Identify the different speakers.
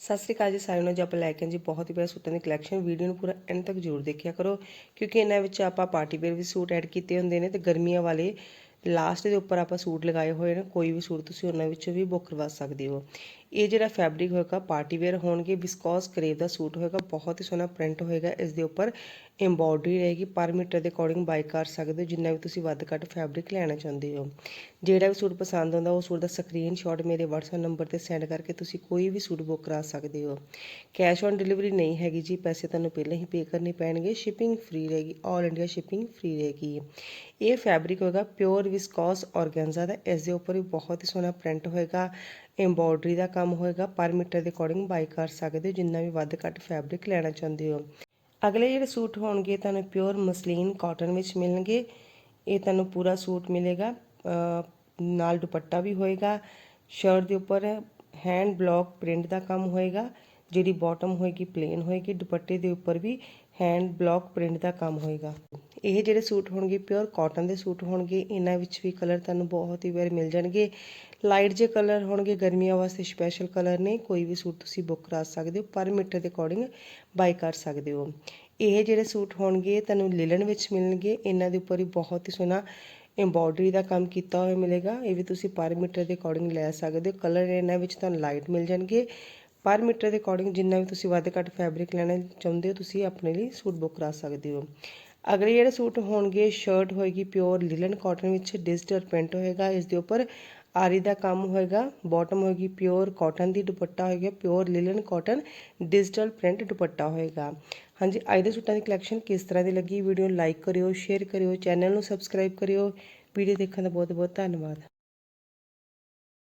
Speaker 1: ਸਤਿ ਸ੍ਰੀ ਅਕਾਲ ਜੀ ਸਾਰਿਆਂ ਨੂੰ ਅੱਜ ਆਪਾਂ ਲੈ ਕੇ ਆਏ ਜੀ ਬਹੁਤ ਹੀ ਪਿਆਰੇ ਸੂਟਾਂ ਦੀ ਕਲੈਕਸ਼ਨ ਵੀਡੀਓ ਨੂੰ ਪੂਰਾ ਐਂਡ ਤੱਕ ਜ਼ਰੂਰ ਦੇਖਿਆ ਕਰੋ, ਕਿਉਂਕਿ ਇਹਨਾਂ ਵਿੱਚ ਆਪਾਂ ਪਾਰਟੀ ਵੇਅਰ ਵੀ ਸੂਟ ਐਡ ਕੀਤੇ ਹੁੰਦੇ ਨੇ ਤੇ ਗਰਮੀਆਂ ਵਾਲੇ ਲਾਸਟ ਦੇ ਉੱਪਰ ਆਪਾਂ ਸੂਟ ਲਗਾਏ ਹੋਏ ਨੇ, ਕੋਈ ਵੀ ਸੂਟ ਤੁਸੀਂ ਉਹਨਾਂ ਵਿੱਚੋਂ ਵੀ ਬੁੱਕ ਕਰਵਾ ਸਕਦੇ ਹੋ। ਇਹ ਜਿਹੜਾ ਫੈਬਰਿਕ ਹੋਏਗਾ ਪਾਰਟੀ ਵੇਅਰ ਹੋਣਗੇ ਵਿਸਕੋਸ ਕਰੇਵ ਦਾ ਸੂਟ ਹੋਏਗਾ, ਬਹੁਤ ਹੀ ਸੋਹਣਾ ਪ੍ਰਿੰਟ ਹੋਏਗਾ, ਇਸ ਦੇ ਉੱਪਰ ਐਮਬੋਡਰੀ ਰਹੇਗੀ, ਪਰ ਮੀਟਰ ਦੇ ਅਕੋਰਡਿੰਗ ਬਾਈ ਕਰ ਸਕਦੇ ਹੋ, ਜਿੰਨਾ ਵੀ ਤੁਸੀਂ ਵੱਧ ਘੱਟ ਫੈਬਰਿਕ ਲੈਣਾ ਚਾਹੁੰਦੇ ਹੋ। ਜਿਹੜਾ ਵੀ ਸੂਟ ਪਸੰਦ ਆਉਂਦਾ, ਉਹ ਸੂਟ ਦਾ ਸਕਰੀਨਸ਼ਾਟ ਮੇਰੇ WhatsApp ਨੰਬਰ ਤੇ ਸੈਂਡ ਕਰਕੇ ਤੁਸੀਂ ਕੋਈ ਵੀ ਸੂਟ ਬੁੱਕ ਕਰਾ ਸਕਦੇ ਹੋ। ਕੈਸ਼ ਔਨ ਡਿਲੀਵਰੀ ਨਹੀਂ ਹੈਗੀ ਜੀ, ਪੈਸੇ ਤੁਹਾਨੂੰ ਪਹਿਲਾਂ ਹੀ ਪੇ ਕਰਨੇ ਪੈਣਗੇ ਸ਼ਿਪਿੰਗ ਫ੍ਰੀ ਰਹੇਗੀ ਆਲ ਇੰਡੀਆ ਸ਼ਿਪਿੰਗ ਫ੍ਰੀ ਰਹੇਗੀ। ਇਹ ਫੈਬਰਿਕ ਹੋਏਗਾ ਪਿਓਰ ਵਿਸਕੋਸ ਔਰਗੈਂਜ਼ਾ ਦਾ ਇਸ ਦੇ ਉੱਪਰ ਵੀ ਬਹੁਤ ਹੀ ਸੋਹਣਾ ਪ੍ਰਿੰਟ ਹੋਏਗਾ। ਐਮਬੋਡਰੀ ਦਾ ਕੰਮ ਹੋਏਗਾ, ਪਰ ਮੀਟਰ ਦੇ ਅਕੋਰਡਿੰਗ ਬਾਈ ਕਰ ਸਕਦੇ ਹੋ, ਜਿੰਨਾ ਵੀ ਵੱਧ ਘੱਟ ਫੈਬਰਿਕ ਲੈਣਾ ਚਾਹੁੰਦੇ ਹੋ। ਅਗਲੇ ਜਿਹੜੇ ਸੂਟ ਹੋਣਗੇ, ਤੁਹਾਨੂੰ ਪਿਓਰ ਮਸਲੀਨ ਕਾਟਨ ਵਿੱਚ ਮਿਲਣਗੇ। ਇਹ ਤੁਹਾਨੂੰ ਪੂਰਾ ਸੂਟ ਮਿਲੇਗਾ। ਨਾਲ ਦੁਪੱਟਾ ਵੀ ਹੋਏਗਾ। ਸ਼ਰਟ ਦੇ ਉੱਪਰ ਹੈਂਡ ਬਲੌਕ ਪ੍ਰਿੰਟ ਦਾ ਕੰਮ ਹੋਏਗਾ, ਜਿਹੜੀ ਬਾਟਮ ਹੋਏਗੀ ਪਲੇਨ ਹੋਏਗੀ। ਦੁਪੱਟੇ ਦੇ ਉੱਪਰ ਵੀ ਹੈਂਡ ਬਲੌਕ ਪ੍ਰਿੰਟ ਦਾ ਕੰਮ ਹੋਏਗਾ। ਇਹ ਜਿਹੜੇ ਸੂਟ ਹੋਣਗੇ ਪਿਓਰ ਕਾਟਨ ਦੇ ਸੂਟ ਹੋਣਗੇ, ਇਹਨਾਂ ਵਿੱਚ ਵੀ ਕਲਰ ਤੁਹਾਨੂੰ ਬਹੁਤ ਹੀ ਵਾਰ ਮਿਲ ਜਾਣਗੇ। ਲਾਈਟ ਜੇ ਕਲਰ ਹੋਣਗੇ, ਗਰਮੀਆਂ ਵਾਸਤੇ ਸਪੈਸ਼ਲ ਕਲਰ ਨੇ, ਕੋਈ ਵੀ ਸੂਟ ਤੁਸੀਂ ਬੁੱਕ ਕਰਾ ਸਕਦੇ ਹੋ, ਪਰ ਮੀਟਰ ਦੇ ਅਕੋਰਡਿੰਗ ਬਾਈ ਕਰ ਸਕਦੇ ਹੋ। ਇਹ ਜਿਹੜੇ ਸੂਟ ਹੋਣਗੇ, ਤੁਹਾਨੂੰ ਲਿਲਨ ਵਿੱਚ ਮਿਲਣਗੇ, ਇਹਨਾਂ ਦੇ ਉੱਪਰ ਵੀ ਬਹੁਤ ਹੀ ਸੋਹਣਾ ਐਮਬੋਡਰੀ ਦਾ ਕੰਮ ਕੀਤਾ ਹੋਇਆ ਮਿਲੇਗਾ। ਇਹ ਵੀ ਤੁਸੀਂ ਪਰ ਮੀਟਰ ਦੇ ਅਕੋਰਡਿੰਗ ਲੈ ਸਕਦੇ ਹੋ। ਕਲਰ ਇਹਨਾਂ ਵਿੱਚ ਤੁਹਾਨੂੰ ਲਾਈਟ ਮਿਲ ਜਾਣਗੇ। ਪਰ ਮੀਟਰ ਦੇ ਅਕੋਰਡਿੰਗ ਜਿੰਨਾ ਵੀ ਤੁਸੀਂ ਵੱਧ ਘੱਟ ਫੈਬਰਿਕ ਲੈਣਾ ਚਾਹੁੰਦੇ ਹੋ, ਤੁਸੀਂ ਆਪਣੇ ਲਈ ਸੂਟ ਬੁੱਕ ਕਰਾ ਸਕਦੇ ਹੋ। ਅਗਲੇ ਜਿਹੜੇ ਸੂਟ ਹੋਣਗੇ ਸ਼ਰਟ ਹੋਏਗੀ ਪਿਓਰ ਲਿਲਨ ਕਾਟਨ ਵਿੱਚ ਡਿਜੀਟਲ ਪ੍ਰਿੰਟ ਹੋਏਗਾ ਇਸ ਦੇ ਉੱਪਰ ਆਰੀ ਦਾ ਕੰਮ ਹੋਏਗਾ ਬਾਟਮ ਹੋਏਗੀ ਪਿਓਰ ਕਾਟਨ ਦੀ ਦੁਪੱਟਾ ਹੋਏਗਾ pure linen cotton digital print dupatta ਹੋਏਗਾ। ਹਾਂਜੀ, ਅੱਜ ਦੇ ਸੂਟਾਂ ਦੀ ਕਲੈਕਸ਼ਨ ਕਿਸ ਤਰ੍ਹਾਂ ਦੀ ਲੱਗੀ? ਵੀਡੀਓ ਲਾਈਕ ਕਰਿਓ ਸ਼ੇਅਰ ਕਰਿਓ ਚੈਨਲ ਨੂੰ ਸਬਸਕ੍ਰਾਈਬ ਕਰਿਓ। ਵੀਡੀਓ ਦੇਖਣ ਦਾ ਬਹੁਤ ਬਹੁਤ ਧੰਨਵਾਦ।